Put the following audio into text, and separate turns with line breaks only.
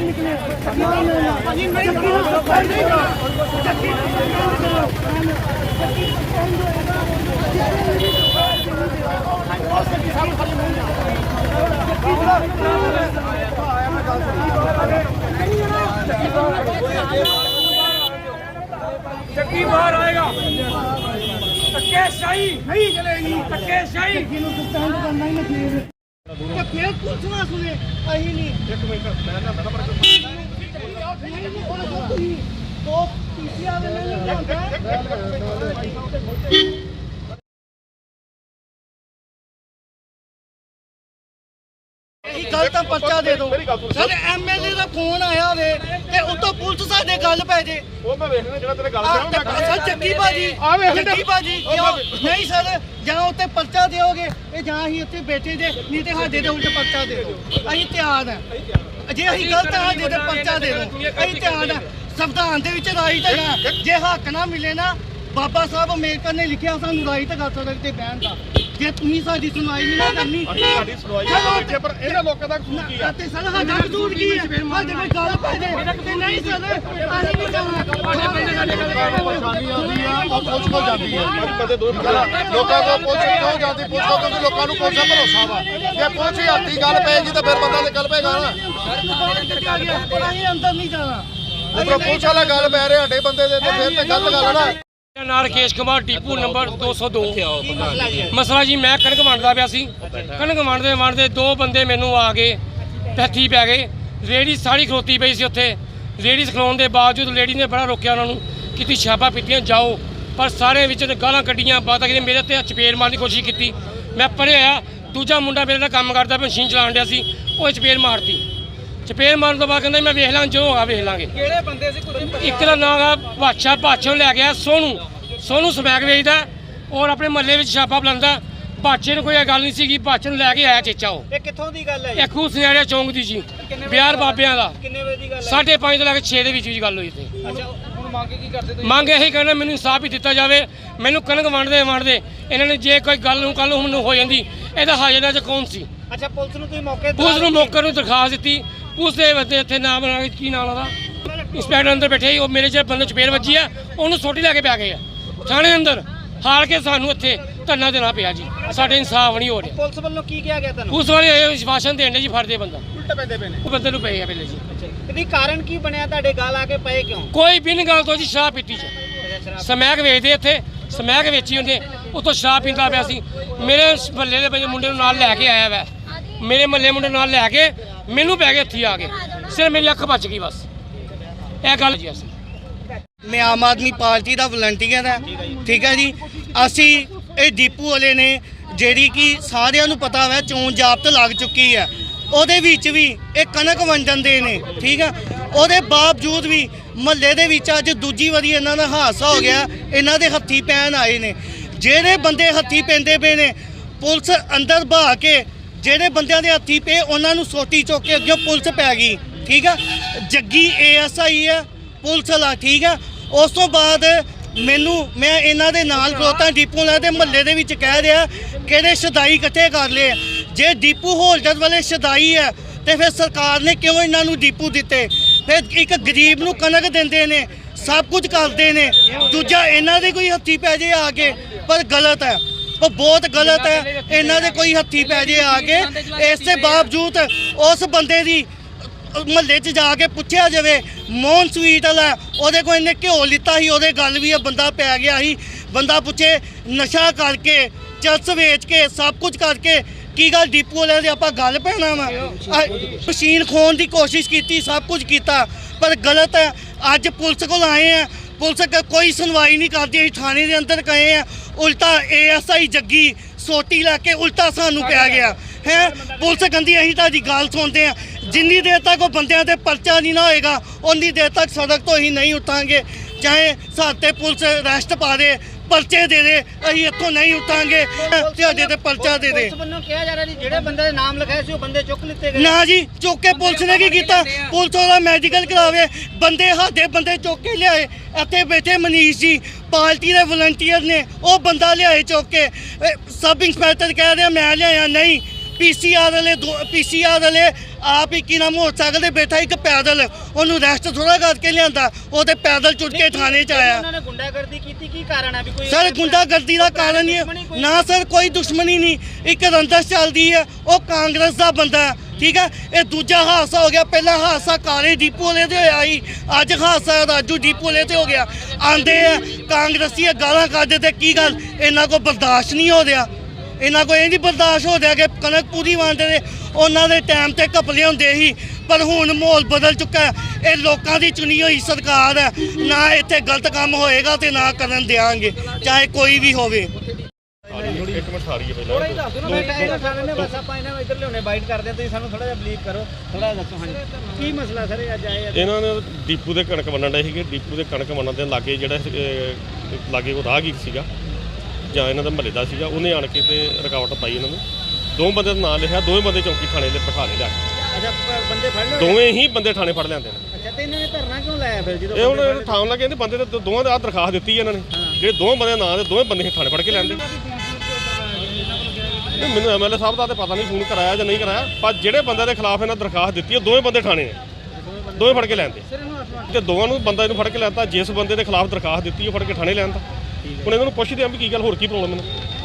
ਨਿਕਲੇ ਨਾ ਨਾ ਭਾਜੀ ਮੈਂ ਕਿਹਨੂੰ ਫੜ ਦੇਗਾ ਚੱਕੀ ਨਾ ਚੱਕੀ ਸਾਨੂੰ ਫੜ ਨਹੀਂ ਜਾ
ਚੱਕੀ ਨਾ ਆਇਆ ਮੈਂ ਗੱਲ ਸੁਣੀ ਧੱਕੇ ਸ਼ਾਹੀ
ਨਹੀਂ ਚਲੇਗੀ
ਧੱਕੇ ਸ਼ਾਹੀ।
ਜੱਗੀ ਨੂੰ ਸਸਪੈਂਡ ਕਰਨਾ ਹੀ ਨਹੀਂ ਫੇਰ। ਤੇ ਫੇਰ ਕੁਛ ਨਾ ਸੁਣੇ ਅਹੀਂ ਨਹੀਂ। ਇੱਕ ਮਿੰਟ ਮੈਂ ਨਾ ਨੰਬਰ ਦੋ ਪੀਸੀਆ ਦੇ ਗੱਲ ਤਾਂ ਪਰਚਾ ਦੇ ਦਿਓ। ਸਰ ਐਮਐਲਏ ਦਾ ਫੋਨ ਆਇਆ ਹੋਵੇ ਤੇ ਉਤੋਂ ਪੁਲਿਸ ਸਾਡੇ ਗੱਲ ਪੈ ਜੇ।
ਉਹ ਮੈਂ ਵੇਖਣਾ ਜਿਹੜਾ ਤੇਰੇ ਗੱਲ
ਸਰ
ਆ। ਵੇਖ।
ਜੱਗੀ ਬਾਜੀ ਕਿਉਂ? ਨਹੀਂ ਸਰ ਜਾਂ ਉੱਤੇ ਪਰਚਾ ਦਿਓਗੇ ਇਹ ਜਾਂ ਹੀ ਉੱਤੇ ਬੇਟੇ ਦੇ ਨਹੀਂ ਤੇ ਸਾਡੇ ਦੇ ਉਲਟ ਪਰਚਾ ਦੇ ਦਿਓ। ਅਸੀਂ ਤਿਆਰ ਹਾਂ ਜੇ ਅਸੀਂ ਗਲਤ ਹਾਂ ਸਾਡੇ ਤੇ ਪਰਚਾ ਦੇ ਦਿਓ। ਅਸੀਂ ਤਿਆਰ ਹਾਂ ਸੰਵਿਧਾਨ ਦੇ ਵਿੱਚ ਰਾਈਟ ਹੈਗਾ। ਜੇ ਹੱਕ ਨਾ ਮਿਲੇ ਨਾ ਬਾਬਾ ਸਾਹਿਬ ਅੰਬੇਡਕਰ ਨੇ ਲਿਖਿਆ ਸਾਨੂੰ ਰਾਈਟ ਕਰ ਸਕਦੇ ਤੇ ਬਹਿਣ ਦਾ। ਜੇ ਤੁਸੀਂ ਸਾਡੀ ਸੁਣਵਾਈ ਨਹੀਂ ਨਾ ਕਰਨੀ
ਅਸੀਂ ਸਾਡੀ ਸੁਣਵਾਈ ਕਰਕੇ ਪਰ ਇਹਨਾਂ ਲੋਕਾਂ ਦਾ ਕਸੂਰ ਕੀ ਆ?
ਤੇ ਸਰ ਸਾਡਾ ਕਸੂਰ ਕੀ ਹੈ ਸਾਡੇ ਕੋਈ ਗੱਲ ਪੈ ਜੇ ਤੇ ਨਹੀਂ ਸਰ ਅਸੀਂ ਨਹੀਂ ਜਾਣਾ
ਪਰੇਸ਼ਾਨੀ ਆਉਂਦੀ ਆ ਉਹ ਪੁਲਿਸ ਕੋਲ ਜਾਂਦੀ ਹੈ
ਕਦੇ ਦੋ
ਲੋਕਾਂ ਜਾਂਦੀ? ਕੋਲ ਕਿਉਂਕਿ ਲੋਕਾਂ ਨੂੰ ਦਾ ਭਰੋਸਾ ਵਾ। ਜੇ ਹੀ ਹੱਥੀ ਗੱਲ ਪਏਗੀ ਤਾਂ ਫਿਰ ਬੰਦਾ ਤੇ ਗੱਲ ਪਏਗਾ ਨਾ।
ਅਸੀਂ ਅੰਦਰ ਨਹੀਂ ਜਾਣਾ
ਉਪਰੋਂ ਪੁਲਿਸ ਵਾਲਾ ਗੱਲ ਪੈ ਰਿਹਾ ਸਾਡੇ ਬੰਦੇ ਦੇ ਤੇ ਫਿਰ ਤੇ ਗਲਤ ਗੱਲ ਨਾ
ਮੇਰਾ ਨਾਂ ਰਕੇਸ਼ ਕੁਮਾਰ ਟੀਪੂ ਨੰਬਰ 202 ਮਸਲਾ ਜੀ ਮੈਂ ਕਣਕ ਵੰਡਦਾ ਪਿਆ ਸੀ। ਕਣਕ ਵੰਡਦੇ ਵੰਡਦੇ ਦੋ ਬੰਦੇ ਮੈਨੂੰ ਆ ਗਏ ਹੱਥੀ ਪੈ ਗਏ। ਰੇੜੀ ਸਾਰੀ ਖਲੋਤੀ ਪਈ ਸੀ ਉੱਥੇ। ਰੇੜੀ ਖਲੋਣ ਦੇ ਬਾਵਜੂਦ ਲੇਡੀ ਨੇ ਬੜਾ ਰੋਕਿਆ ਉਹਨਾਂ ਨੂੰ ਕਿ ਤੁਸੀਂ ਸ਼ਾਬਾ ਪੀਤੀਆਂ ਜਾਓ। ਪਰ ਸਾਰੇ ਵਿੱਚ ਗਾਲਾਂ ਕੱਢੀਆਂ ਬਾਤਾਂ ਕਿ ਮੇਰੇ ਤੇ ਚਪੇੜ ਮਾਰਨ ਦੀ ਕੋਸ਼ਿਸ਼ ਕੀਤੀ। ਮੈਂ ਪਰੇ ਆ ਦੂਜਾ ਮੁੰਡਾ ਮੇਰੇ ਨਾਲ ਕੰਮ ਕਰਦਾ ਮਸ਼ੀਨ ਚਲਾਉਣ ਡਿਆ ਸੀ ਉਹ ਚਪੇੜ ਮਾਰਤੀ। ਚਪੇੜ ਮਾਰਨ ਤੋਂ ਬਾਅਦ ਕਹਿੰਦਾ ਮੈਂ ਵੇਖ ਲਾਂ ਜੋ ਹੋਗਾ ਵੇਖ ਲਾਂਗੇ।
ਕਿਹੜੇ ਬੰਦੇ ਸੀ ਕੁਝ
ਇੱਕ ਦਾ ਨਾਮ ਆ ਬਾਦਸ਼ਾਹ ਬਾਦਸ਼ਾਹ ਲੈ ਗਿਆ ਸੋਨੂ। ਸੋਨੂ ਸਮੈਕ ਵੇਚਦਾ ਔਰ ਆਪਣੇ ਮਹੱਲੇ ਵਿੱਚ ਛਾਪਾ ਬੁਲਾਉਂਦਾ ਬਾਦਸ਼ਾਹ ਨੂੰ ਕੋਈ ਇਹ ਗੱਲ ਨਹੀਂ ਸੀਗੀ ਬਾਦਸ਼ਾਹ ਨੂੰ ਲੈ ਕੇ ਆਇਆ ਚੇਚਾ ਉਹ।
ਇਹ ਕਿੱਥੋਂ ਦੀ ਗੱਲ ਹੈ?
ਇਹ ਖੂਹ ਸੁਨਿਆਰੇ ਚੌਂਕ ਦੀ ਜੀ ਬਿਹਾਰ ਬਾਬਿਆਂ ਦਾ।
ਕਿੰਨੇ ਵਜੇ ਦੀ ਗੱਲ ਹੈ?
ਸਾਢੇ ਪੰਜ ਤੋਂ ਲੈ ਕੇ 6 ਦੇ ਵਿੱਚ ਵਿੱਚ ਗੱਲ ਹੋਈ
ਅੱਛਾ ਹੁਣ ਮੰਗ ਕੀ ਕਰਦੇ ਤੁਸੀਂ?
ਮੰਗ ਇਹੀ ਕਰਨਾ ਮੈਨੂੰ ਇਨਸਾਫ ਹੀ ਦਿੱਤਾ ਜਾਵੇ। ਮੈਨੂੰ ਕਣਕ ਵੰਡਦੇ ਵੰਡਦੇ। ਇਹਨਾਂ ਨੇ ਜੇ ਕੋਈ ਗੱਲ ਨੂੰ ਕੱਲ ਨੂੰ ਮੈਨੂੰ ਹੋ ਜਾਂਦੀ ਇਹਦਾ ਹਾਜ਼ਰ ਚ ਕੌਣ ਸੀ?
ਅੱਛਾ ਪੁਲਿਸ ਨੂੰ ਤੁਸੀਂ ਮੌਕੇ
ਪੁਲਿਸ ਨੂੰ ਮੌਕੇ ਨੂੰ ਦਰਖਾਸਤ ਦਿੱਤੀ। ਪੁਲਿਸ ਦੇ ਬੰਦੇ ਇੱਥੇ ਨਾਮ ਬਣਾ ਕੇ ਨਾਮ ਉਹਦਾ? ਇੰਸਪੈਕਟਰ ਅੰਦਰ ਬੈਠੇ ਸੀ ਉਹ ਮੇਰੇ ਜਿਹੜੇ ਬੰਦੇ ਚਪੇੜ ਵੱਜੀ ਆ ਉਹਨੂੰ ਸੋਟੀ ਲੈ ਕੇ ਪਿਆ ਗਏ ਆ। ਥਾਣੇ ਅੰਦਰ ਹਾਰ ਕੇ ਸਾਨੂੰ ਇੱਥੇ ਧਰਨਾ ਦੇਣਾ ਪਿਆ ਜੀ। ਸਾਡੇ ਇਨਸਾਫ ਨਹੀਂ ਹੋ ਰਿਹਾ।
ਪੁਲਿਸ ਵੱਲੋਂ ਕੀ ਕਿਹਾ ਗਿਆ ਤੁਹਾਨੂੰ?
ਪੁਲਿਸ ਵਾਲੇ ਇਹ ਵਿਸ਼ਵਾਸਨ ਦੇਣ ਦੇ ਜੀ ਫੜਦੇ ਬੰਦਾ।
ਉਲਟ ਪੈਂਦੇ ਪਏ ਨੇ।
ਉਹ ਬੰਦੇ ਨੂੰ ਪਏ ਆ ਪਹਿਲੇ ਜੀ।
ਇਹਦੀ ਕਾਰਨ ਕੀ ਬਣਿਆ? ਤੁਹਾਡੇ ਗੱਲ ਆ ਕੇ ਪਏ ਕਿਉਂ?
ਕੋਈ ਬਿਨ ਗੱਲ ਤੋਂ ਜੀ ਸ਼ਰਾਬ ਪੀਤੀ ਜੀ। ਸਮੈਕ ਵੇਚਦੇ ਇੱਥੇ ਸਮੈਕ ਵੇਚੀ ਹੁੰਦੇ ਉਤੋਂ ਸ਼ਰਾਬ ਪੀਂਦਾ ਪਿਆ ਸੀ। ਮੇਰੇ ਮਹੱਲੇ ਦੇ ਮੁੰਡੇ ਨੂੰ ਨਾਲ ਲੈ ਕੇ ਆਇਆ ਵਾ। ਮੇਰੇ ਮਹੱਲੇ ਮੁੰਡੇ ਨਾਲ ਲੈ ਕੇ ਮੈਨੂੰ ਪੈ ਗਏ ਇੱਥੇ ਆ ਕੇ। ਸਿਰ ਮੇਰੀ ਅੱਖ ਬਚ ਗਈ ਬਸ। ਇਹ ਗੱਲ ਜੀ ਅਸੀਂ।
ਮੈਂ ਆਮ ਆਦਮੀ ਪਾਰਟੀ ਦਾ ਵਲੰਟੀਅਰ ਹੈ। ਠੀਕ ਹੈ ਜੀ? ਅਸੀਂ ਇਹ ਦੀਪੂ ਵਾਲੇ ਨੇ ਜਿਹੜੀ ਕਿ ਸਾਰਿਆਂ ਨੂੰ ਪਤਾ ਹੈ ਚੋਣ ਜਾਬਤ ਲੱਗ ਚੁੱਕੀ ਹੈ। ਉਹਦੇ ਵਿੱਚ ਵੀ ਇਹ ਕਣਕ ਵੰਡਣ ਦੇ ਨੇ। ਠੀਕ ਹੈ ਉਹਦੇ ਬਾਵਜੂਦ ਵੀ ਮਹੱਲੇ ਦੇ ਵਿੱਚ ਅੱਜ ਦੂਜੀ ਵਾਰੀ ਇਹਨਾਂ ਦਾ ਹਾਦਸਾ ਹੋ ਗਿਆ। ਇਹਨਾਂ ਦੇ ਹੱਥੀ ਪੈਣ ਆਏ ਨੇ। ਜਿਹੜੇ ਬੰਦੇ ਹੱਥੀ ਪੈਂਦੇ ਪਏ ਨੇ, ਪੁਲਿਸ ਅੰਦਰ ਬਹਾ ਕੇ ਜਿਹੜੇ ਬੰਦਿਆਂ ਦੇ ਹੱਥੀ ਪਏ, ਉਹਨਾਂ ਨੂੰ ਸੋਟੀ ਚੁੱਕ ਕੇ ਅੱਗੇ ਪੁਲਿਸ ਪੈ ਗਈ, ਠੀਕ ਆ? ਜੱਗੀ ਏਐਸਆਈ ਹੈ ਪੁਲਿਸ ਵਾਲਾ, ਠੀਕ ਆ? ਉਸ ਤੋਂ ਬਾਅਦ ਮੈਨੂੰ, ਮੈਂ ਇਹਨਾਂ ਦੇ ਨਾਲ ਖਲੋਤਾ, ਡੀਪੂ ਲੈ ਦੇ ਮਹੱਲੇ ਦੇ ਵਿੱਚ ਕਹਿ ਰਿਹਾ, ਕਿਹੜੇ ਸ਼ਦਾਈ ਇਕੱਠੇ ਕਰ ਲਏ? ਜੇ ਡੀਪੂ ਹੋਲਡਰ ਵਾਲੇ ਸ਼ਦਾਈ ਹੈ ਤੇ ਫਿਰ ਸਰਕਾਰ ਨੇ ਕਿਉਂ ਇਹਨਾਂ ਨੂੰ ਡੀਪੂ ਦਿੱਤੇ? ਫਿਰ ਇੱਕ ਗਰੀਬ ਨੂੰ ਕਣਕ ਦਿੰਦੇ ਨੇ, ਸਭ ਕੁਝ ਕਰਦੇ ਨੇ, ਦੂਜਾ ਇਹਨਾਂ ਦੇ ਕੋਈ ਹੱਥੀ ਪੈ ਜੇ ਆ ਕੇ, ਪਰ ਗਲਤ ਹੈ ਉਹ ਬਹੁਤ ਗਲਤ ਹੈ। ਇਹਨਾਂ ਦੇ ਕੋਈ ਹੱਥੀ ਪੈ ਜੇ ਆ ਕੇ ਇਸ ਦੇ ਬਾਵਜੂਦ ਉਸ ਬੰਦੇ ਦੀ ਮਹੱਲੇ 'ਚ ਜਾ ਕੇ ਪੁੱਛਿਆ ਜਾਵੇ ਮੋਹਨ ਸਵੀਟ ਵਾਲਾ ਉਹਦੇ ਕੋਲ ਇਹਨੇ ਘਿਓ ਲਿੱਤਾ ਸੀ ਉਹਦੇ ਗੱਲ ਵੀ ਇਹ ਬੰਦਾ ਪੈ ਗਿਆ ਸੀ। ਬੰਦਾ ਪੁੱਛੇ ਨਸ਼ਾ ਕਰਕੇ ਚਰਸ ਵੇਚ ਕੇ ਸਭ ਕੁਝ ਕਰਕੇ ਕੀ ਗੱਲ ਡੀਪੂ ਵਾਲਿਆਂ ਦੇ ਆਪਾਂ ਗੱਲ ਪੈਣਾ ਵਾ? ਮਸ਼ੀਨ ਖੋਣ ਦੀ ਕੋਸ਼ਿਸ਼ ਕੀਤੀ ਸਭ ਕੁਝ ਕੀਤਾ ਪਰ ਗਲਤ ਹੈ। ਅੱਜ ਪੁਲਿਸ ਕੋਲ ਆਏ ਆ ਪੁਲਿਸ ਕ- ਕੋਈ ਸੁਣਵਾਈ ਨਹੀਂ ਕਰਦੀ, ਅਸੀਂ ਥਾਣੇ ਦੇ ਅੰਦਰ ਗਏ ਆ। ਉਲਟਾ ਏਐਸਆਈ ਜੱਗੀ ਸੋਟੀ ਲੈ ਕੇ ਉਲਟਾ ਸਾਨੂੰ ਪਿਆ ਗਿਆ। ਹੈ? ਪੁਲਿਸ ਕਹਿੰਦੀ, ਅਸੀਂ ਤੁਹਾਡੀ ਗੱਲ ਸੁਣਦੇ ਆ। ਜਿੰਨੀ ਦੇਰ ਤੱਕ ਉਹ ਬੰਦਿਆਂ ਤੇ ਪਰਚਾ ਨਹੀਂ ਨਾ ਹੋਏਗਾ ਉਨੀ ਦੇਰ ਤੱਕ ਸੜਕ ਤੋਂ ਹੀ ਨਹੀਂ ਉਠਾਂਗੇ ਚਾਹੇ ਸਾਡੇ ਪੁਲਿਸ ਰੈਸਟ ਪਾ ਦੇ ਪਰਚੇ ਦੇ ਦੇ ਅਸੀਂ ਇੱਥੋਂ ਨਹੀਂ ਉਠਾਂਗੇ ਤੁਹਾਡੇ ਤੇ ਪਰਚਾ ਦੇ ਦੇ।
ਪੁਲਿਸ ਵੱਲੋਂ ਕਿਹਾ ਜਾ ਰਿਹਾ ਜੀ ਜਿਹੜੇ ਬੰਦੇ ਦੇ ਨਾਮ ਲਿਖਾਏ ਸੀ ਉਹ ਬੰਦੇ ਚੁੱਕ ਲਿੱਤੇ ਗਏ।
ਨਾ ਜੀ ਚੁੱਕ ਕੇ ਪੁਲਿਸ ਨੇ ਕੀ ਕੀਤਾ? ਪੁਲਿਸ ਉਹਦਾ ਮੈਡੀਕਲ ਕਰਾਵੇ। ਬੰਦੇ ਸਾਡੇ ਬੰਦੇ ਚੁੱਕ ਕੇ ਲਿਆਏ। ਇੱਥੇ ਬੈਠੇ ਮਨੀਸ਼ ਜੀ ਪਾਰਟੀ ਦੇ ਵਲੰਟੀਅਰ ਨੇ ਉਹ ਬੰਦਾ ਲਿਆਏ ਚੁੱਕ ਕੇ। ਇਹ ਸਬ ਇੰਸਪੈਕਟਰ ਕਹਿ ਰਿਹਾ ਮੈਂ ਲਿਆਇਆ ਨਹੀਂ। ਪੀਸੀਆਰ ਵਾਲੇ ਪੀਸੀਆਰ ਵਾਲੇ ਆਪ ਹੀ ਕੀ ਨਾਮ ਮੋਟਰਸਾਈਕਲ ਤੇ ਬੈਠਾ ਇੱਕ ਪੈਦਲ। ਉਹਨੂੰ ਰੈਸਟ ਥੋੜਾ ਕਰਕੇ ਲਿਆਂਦਾ। ਉਹ ਤੇ ਪੈਦਲ ਚੁੱਟ ਕੇ ਥਾਣੇ ਚ ਆਇਆ।
ਉਹਨਾਂ ਨੇ ਗੁੰਡਾਗਰਦੀ ਕੀਤੀ? ਕੀ ਕਾਰਨ ਹੈ ਵੀ ਕੋਈ
ਸਰ ਗੁੰਡਾਗਰਦੀ ਦਾ ਕਾਰਨ ਹੀ ਹੈ। ਨਾ ਸਰ ਕੋਈ ਦੁਸ਼ਮਣੀ ਨਹੀਂ। ਇੱਕ ਰੰਦਸ ਚੱਲਦੀ ਹੈ। ਉਹ ਕਾਂਗਰਸ ਦਾ ਬੰਦਾ ਠੀਕ ਹੈ? ਇਹ ਦੂਜਾ ਹਾਦਸਾ ਹੋ ਗਿਆ। ਪਹਿਲਾ ਹਾਦਸਾ ਕਾਲੇ ਡੀਪੂ ਵਾਲੇ ਤੇ ਹੋਇਆ ਸੀ। ਅੱਜ ਹਾਦਸਾ ਰਾਜੂ ਡੀਪੂ ਵਾਲੇ ਤੇ ਹੋ ਗਿਆ। ਆਂਦੇ ਆ ਕਾਂਗਰਸੀ ਗਾਲਾਂ ਕੱਢਦੇ ਤੇ ਕੀ ਗੱਲ? ਇਹਨਾਂ ਕੋ ਬਰਦਾਸ਼ਤ ਨਹੀਂ ਹੋ ਰਿਹਾ। ਇਹਨਾਂ ਕੋ ਇਹ ਨਹੀਂ ਬਰਦਾਸ਼ਤ ਹੋ ਰਿਹਾ ਕਿ ਕਣਕ ਪੂਰੀ ਵੰਡਦੇ ਨੇ ਉਹਨਾਂ ਦੇ ਟਾਈਮ ਤੇ ਘਪਲੇ ਹੁੰਦੇ ਸੀ ਪਰ ਹੁਣ ਮਾਹੌਲ ਬਦਲ ਚੁੱਕਾ ਹੈ। ਇਹ ਲੋਕਾਂ ਦੀ ਚੁਣੀ ਹੋਈ ਸਰਕਾਰ ਹੈ ਨਾ ਇੱਥੇ ਗਲਤ ਕੰਮ ਹੋਏਗਾ ਤੇ ਨਾ ਕਰਨ ਦਿਆਂਗੇ ਚਾਹੇ ਕੋਈ ਵੀ ਹੋਵੇ।
ਇੱਕ ਮਿੰਟ ਸਾਰੀ ਹੈ
ਥੋੜਾ ਹੀ
ਪਹਿਲਾਂ
ਦੱਸ ਦਿਓ ਨਾ ਮੈਂ ਟਾਈਮ ਖਾਣੇ ਨੇ ਬਸ ਆਪਾਂ ਇਹਨਾਂ ਨੂੰ ਇੱਧਰ ਲਿਆਉਣੇ ਬਾਈਟ ਕਰਦੇ ਹਾਂ ਤੁਸੀਂ ਸਾਨੂੰ ਥੋੜਾ ਜਿਹਾ ਬਲੀਵ ਕਰੋ। ਥੋੜਾ ਦੱਸੋ ਹਾਂਜੀ। ਕੀ ਮਸਲਾ ਸਰ ਇਹ ਅੱਜ ਆਏ ਆ?
ਇਹਨਾਂ ਨੇ ਡੀਪੂ ਦੇ ਕਣਕ ਵੰਡਣ ਡਏ ਸੀਗੇ ਡੀਪੂ ਦੇ ਕਣਕ ਵੰਡਣ ਦੇ ਲਾਗੇ ਜਿਹੜਾ ਲਾਗੇ ਉਹ ਰਾਹਗੀਰ ਸੀਗਾ। ਜਾਂ ਇਹਨਾਂ ਦਾ ਮਹੱਲੇ ਦਾ ਸੀਗਾ ਉਹਨੇ ਆਣ ਕੇ ਤੇ ਰੁਕਾਵਟ ਪਾਈ ਇਹਨਾਂ ਨੂੰ। ਦੋ ਬੰਦੇ ਦਾ ਨਾਂ ਲਿਖਿਆ ਦੋਵੇਂ ਬੰਦੇ ਚੌਂਕੀ ਥਾਣੇ ਦੇ ਬਿਠਾ ਲਏ ਜਾ ਕੇ
ਅੱਛਾ ਪ- ਬੰਦੇ ਫੜ ਲਏ?
ਦੋਵੇਂ ਹੀ ਬੰਦੇ ਥਾਣੇ ਫੜ ਲਿਆਂਦੇ ਨੇ।
ਅੱਛਾ ਤੇ ਇਹਨਾਂ ਨੇ ਧਰਨਾ ਕਿਉਂ ਲਾਇਆ ਫਿਰ ਜਦੋਂ
ਇਹ ਹੁਣ
ਲਏ?
ਠਾਮ ਲੱਗੇ ਇਹਦੇ ਬੰਦੇ ਤੇ ਦੋਵਾਂ ਦੇ ਆ ਦਰਖਾਸਤ ਦਿੱਤੀ ਇਹਨਾਂ ਨੇ। ਜਿਹੜੇ ਦੋਵੇਂ ਬੰਦੇ ਦਾ ਨਾਂ ਦੇ ਦੋਵੇਂ ਬੰਦੇ ਹੀ ਥਾਣੇ ਫੜ ਕੇ ਲੈਂਦੇ। ਮੈਨੂੰ ਐਮਐਲਏ ਸਾਹਿਬ ਦਾ ਤੇ ਪਤਾ ਨਹੀਂ ਫੋਨ ਕਰਾਇਆ ਜਾਂ ਨਹੀਂ ਕਰਾਇਆ ਪਰ ਜਿਹੜੇ ਬੰਦੇ ਦੇ ਖਿਲਾਫ ਇਹਨਾਂ ਦਰਖਾਸਤ ਦਿੱਤੀ ਹੈ ਦੋਵੇਂ ਬੰਦੇ ਥਾਣੇ ਨੇ ਦੋਵੇਂ ਫੜ ਕੇ ਲੈਂਦੇ।
ਸਰ ਇਹਨੂੰ
ਤੇ ਦੋਵਾਂ ਨੂੰ ਬੰਦਾ ਇਹਨੂੰ ਫੜ ਕੇ ਲੈਂਦਾ ਜਿਸ ਬੰਦੇ ਦੇ ਖਿਲਾਫ ਦਰਖਾਸਤ ਦਿੱਤੀ ਉਹ ਫੜ ਕੇ ਥਾਣੇ ਲੈਂਦਾ ਹੁਣ ਇਹਨਾਂ ਨੂੰ ਪੁੱਛਦੇ ਆਂ ਵੀ ਕੀ ਗੱਲ ਹੋਰ ਕੀ ਪ੍ਰੋਬਲਮ ਇਹਨੂੰ